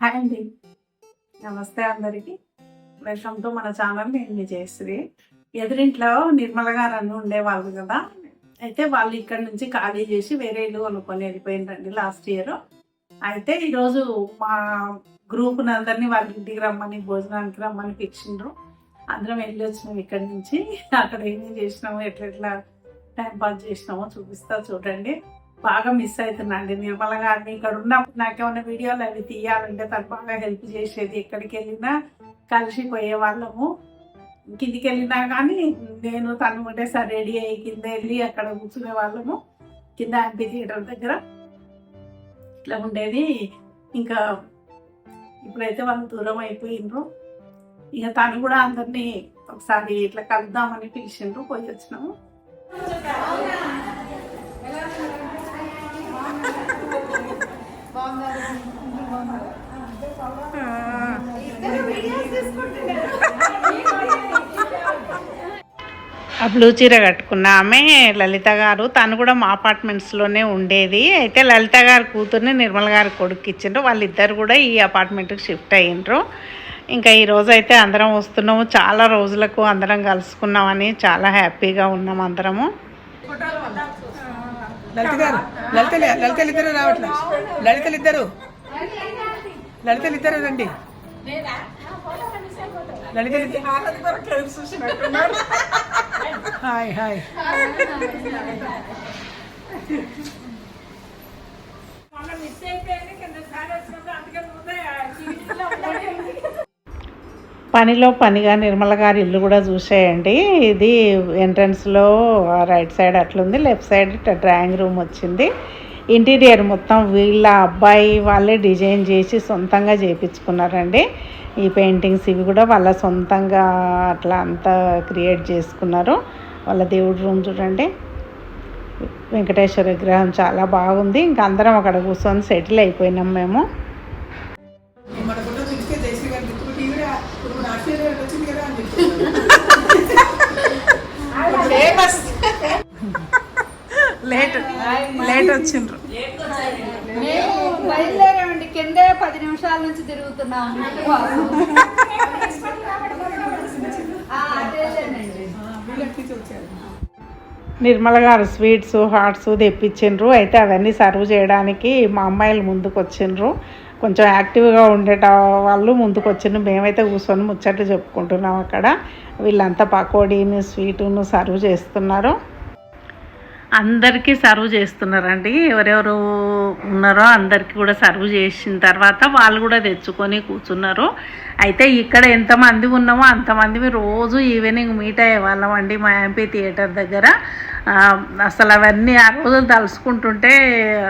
Hi అండి. నమస్తే అందరికి. వెల్కమ్ టు మన ఛానల్ నేను మీ జయశ్రీ. ఎదురింట్లో నిర్మల గారు అన్న ఉండేవాళ్ళు కదా. అయితే వాళ్ళు ఇక్కడ నుంచి ఖాళీ చేసి వేరే ఇల్లు కొనుక్కొని వెళ్ళిపోయిందండి లాస్ట్ ఇయర్ అయితే ఈరోజు మా గ్రూప్ అందరినీ వాళ్ళ ఇంటికి రమ్మని భోజనానికి రమ్మని పిలిచిండ్రు. అందరం వెళ్ళి వచ్చినాం ఇక్కడి నుంచి. అక్కడ ఏం చేసినాము ఎట్లా ఎట్లా టైం పాస్ చేసినామో చూపిస్తా చూడండి. బాగా మిస్ అవుతున్నాండి నిర్మల గారిని ఇక్కడ ఉన్నప్పుడు నాకేమైనా వీడియోలు అవి తీయాలంటే తను బాగా హెల్ప్ చేసేది ఎక్కడికి వెళ్ళినా కలిసిపోయే వాళ్ళము. కిందికి వెళ్ళినా కానీ నేను తను ఒకటేసారి రెడీ అయ్యి కింద వెళ్ళి అక్కడ కూర్చునే వాళ్ళము. కింద యాంపీ థియేటర్ దగ్గర ఇట్లా ఉండేది. ఇంకా ఇప్పుడైతే వాళ్ళు దూరం అయిపోయిండ్రు ఇక తను కూడా అందరినీ ఒకసారి ఇట్లా కలుద్దామని పిలిచిండ్రు. పోయి వచ్చినాము. ఆ బ్లూ చీర కట్టుకున్న ఆమె లలిత గారు. తను కూడా మా అపార్ట్మెంట్స్లోనే ఉండేది. అయితే లలిత గారి కూతుర్ని నిర్మల్ గారి కొడుకు ఇచ్చిండ్రు. వాళ్ళిద్దరు కూడా ఈ అపార్ట్మెంట్కి షిఫ్ట్ అయ్యిండ్రు. ఇంకా ఈరోజు అయితే అందరం వస్తున్నాము. చాలా రోజులకు అందరం కలుసుకున్నామని చాలా హ్యాపీగా ఉన్నాం అందరము. లలిత గారు లలిత లలితలు ఇద్దరు రావట్లే లలితలు ఇద్దరు లలితలు ఇద్దరు రండి లలితలు ఇద్దరు- హాయ్ హాయ్ పనిలో పనిగా నిర్మల గారి ఇల్లు కూడా చూసేయండి. ఇది ఎంట్రన్స్లో రైట్ సైడ్ అట్లుంది లెఫ్ట్ సైడ్ డ్రాయింగ్ రూమ్ వచ్చింది. ఇంటీరియర్ మొత్తం వీళ్ళ అబ్బాయి వాళ్ళే డిజైన్ చేసి సొంతంగా చేయించుకున్నారండి ఈ పెయింటింగ్స్ ఇవి కూడా వాళ్ళ సొంతంగా అట్లా అంతా క్రియేట్ చేసుకున్నారు. వాళ్ళ దేవుడి రూమ్ చూడండి. వెంకటేశ్వర విగ్రహం చాలా బాగుంది. ఇంకా అందరం అక్కడ కూర్చొని సెటిల్ అయిపోయినాం మేము. ఇప్పుడు మన ఆశ్చర్య గారికి వచ్చింది కదా అని ఫేమస్ లేట్ లేట్ వచ్చిండ్రు. మేము బయలుదేరామండి. కిందే పది నిమిషాల నుంచి తిరుగుతున్నాం. నిర్మల గారు స్వీట్స్ హాట్స్ తెప్పించిండ్రు. అయితే అవన్నీ సర్వ్ చేయడానికి మా అమ్మాయిలు ముందుకు వచ్చిండ్రు కొంచెం యాక్టివ్గా ఉండేట వాళ్ళు ముందుకు వచ్చిన మేమైతే కూర్చొని ముచ్చట్లు చెప్పుకుంటున్నాం అక్కడ. వీళ్ళంతా పకోడీని స్వీటును సర్వ్ చేస్తున్నారు. అందరికీ సర్వ్ చేస్తున్నారండి. ఎవరెవరు ఉన్నారో అందరికీ కూడా సర్వ్ చేసిన తర్వాత వాళ్ళు కూడా తెచ్చుకొని కూర్చున్నారు. అయితే ఇక్కడ ఎంతమంది ఉన్నామో అంతమంది రోజు ఈవినింగ్ మీట్ అయ్యే వాళ్ళం అండి మా ఎంపీ థియేటర్ దగ్గర. అసలు అవన్నీ ఆ రోజులు తలుసుకుంటుంటే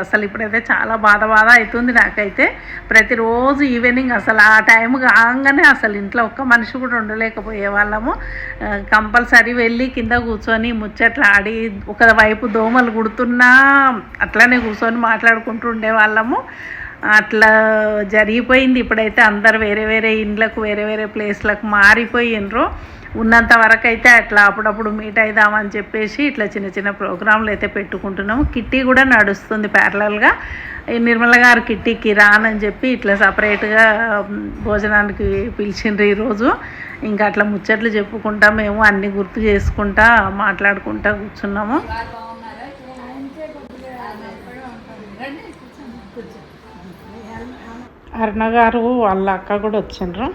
అసలు ఇప్పుడైతే చాలా బాధ బాధ అవుతుంది నాకైతే. ప్రతిరోజు ఈవినింగ్ అసలు ఆ టైం కాగానే అసలు ఇంట్లో ఒక్క మనిషి కూడా ఉండలేకపోయే వాళ్ళము. కంపల్సరీ వెళ్ళి కింద కూర్చొని ముచ్చట్లు ఆడి ఒకవైపు దోమలు కుడుతున్నా అట్లనే కూర్చొని మాట్లాడుకుంటూ ఉండేవాళ్ళము అట్లా జరిగిపోయింది. ఇప్పుడైతే అందరు వేరే వేరే ఇండ్లకు వేరే వేరే ప్లేస్లకు మారిపోయినరు. ఉన్నంత వరకు అయితే అట్లా అప్పుడప్పుడు మీట్ అవుదామని చెప్పేసి ఇట్లా చిన్న చిన్న ప్రోగ్రాంలు అయితే పెట్టుకుంటున్నాము. కిట్టి కూడా నడుస్తుంది ప్యారలల్గా ఈ నిర్మల గారు కిట్టీకి రానని చెప్పి ఇట్లా సపరేట్గా భోజనానికి పిలిచిండ్రు ఈరోజు. ఇంకా అట్లా ముచ్చట్లు చెప్పుకుంటా మేము అన్నీ గుర్తు చేసుకుంటా మాట్లాడుకుంటా కూర్చున్నాము. అరుణ గారు వాళ్ళ అక్క కూడా వచ్చిండ్రు.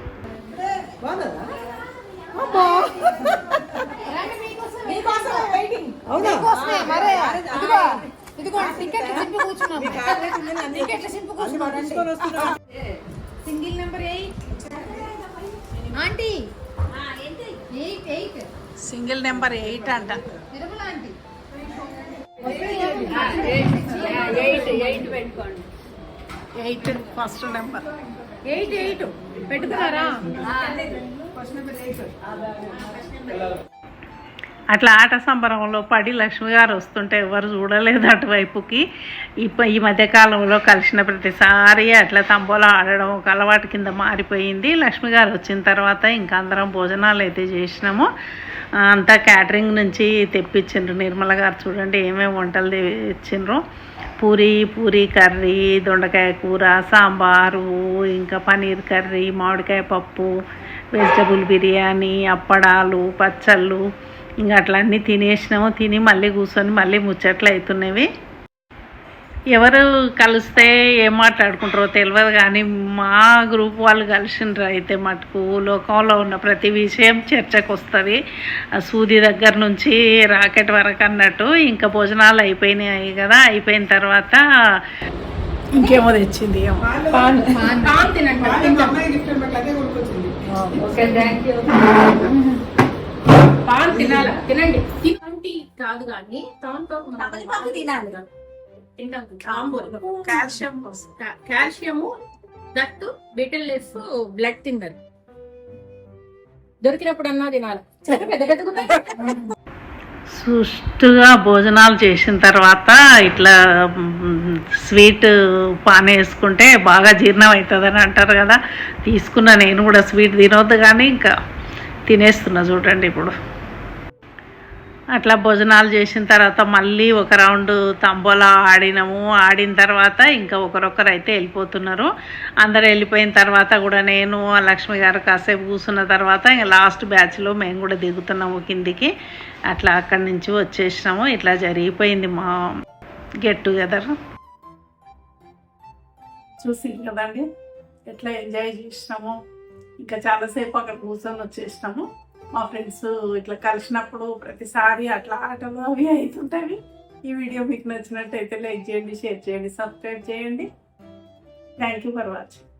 Single number eight. Aunty. Eight eight. Single number eight అంట. Eight first number. Eight eight. పెట్టుకున్నారా? అట్లా ఆట సంబరంలో పడి లక్ష్మి గారు వస్తుంటే ఎవరు చూడలేదు అటువైపుకి. ఇప్ప ఈ మధ్యకాలంలో కలిసిన ప్రతిసారి అట్లా తంబోలా ఆడడం ఒక అలవాటు కింద మారిపోయింది. లక్ష్మి గారు వచ్చిన తర్వాత ఇంకా అందరం భోజనాలు అయితే చేసినాము. అంతా క్యాటరింగ్ నుంచి తెప్పించిండ్రు. నిర్మల గారు చూడండి ఏమేమి వంటలు తెచ్చిండ్రు. పూరి పూరి కర్రీ దొండకాయ కూర సాంబారు ఇంకా పనీర్ కర్రీ మామిడికాయ పప్పు వెజిటబుల్ బిర్యానీ అప్పడాలు పచ్చళ్ళు. ఇంకా అట్లా అన్నీ తినేసినాము. తిని మళ్ళీ కూర్చొని మళ్ళీ ముచ్చట్లు అవుతున్నవి ఎవరు కలిస్తే ఏం మాట్లాడుకుంటారో తెలియదు కానీ మా గ్రూప్ వాళ్ళు కలిసిండ్రు అయితే మటుకు. లోకంలో ఉన్న ప్రతి విషయం చర్చకు వస్తుంది ఆ సూది దగ్గర నుంచి రాకెట్ వరకు అన్నట్టు ఇంకా భోజనాలు అయిపోయినాయి కదా. అయిపోయిన తర్వాత ఇంకేమో తెచ్చింది తినండి. తినాల? కాదు కానీ తినాలి. తింటాం. కాల్షియం కాల్షియము దట్టు బీటల్ లెస్ బ్లడ్ తిన్నారు దొరికినప్పుడన్నా తినాలి. పెద్ద పెద్ద సుష్టుగా భోజనాలు చేసిన తర్వాత ఇట్లా స్వీట్ పాన్ వేసుకుంటే బాగా జీర్ణం అవుతుందని అంటారు కదా. తీసుకున్న నేను కూడా స్వీట్ తినొద్దు కానీ ఇంకా తినేస్తున్నా చూడండి ఇప్పుడు. అట్లా భోజనాలు చేసిన తర్వాత మళ్ళీ ఒక రౌండ్ తంబోలా ఆడినాము. ఆడిన తర్వాత ఇంకా ఒకరొకరు అయితే వెళ్ళిపోతున్నారు. అందరు వెళ్ళిపోయిన తర్వాత కూడా నేను లక్ష్మి గారు కాసేపు కూర్చున్న తర్వాత ఇంకా లాస్ట్ బ్యాచ్లో మేము కూడా దిగుతున్నాము కిందికి. అట్లా అక్కడి నుంచి వచ్చేసినాము. ఇట్లా జరిగిపోయింది మా గెట్ టుగెదర్. చూసి కదండి? ఎట్లా ఎంజాయ్ చేసినాము? ఇంకా చాలాసేపు అక్కడ కూర్చొని వచ్చేసినాము. మా ఫ్రెండ్స్ ఇట్లా కలిసినప్పుడు ప్రతిసారి అట్లా ఆటలు అవి అవుతుంటాయి ఈ వీడియో మీకు నచ్చినట్టయితే లైక్ చేయండి షేర్ చేయండి సబ్స్క్రైబ్ చేయండి. Thank you for watching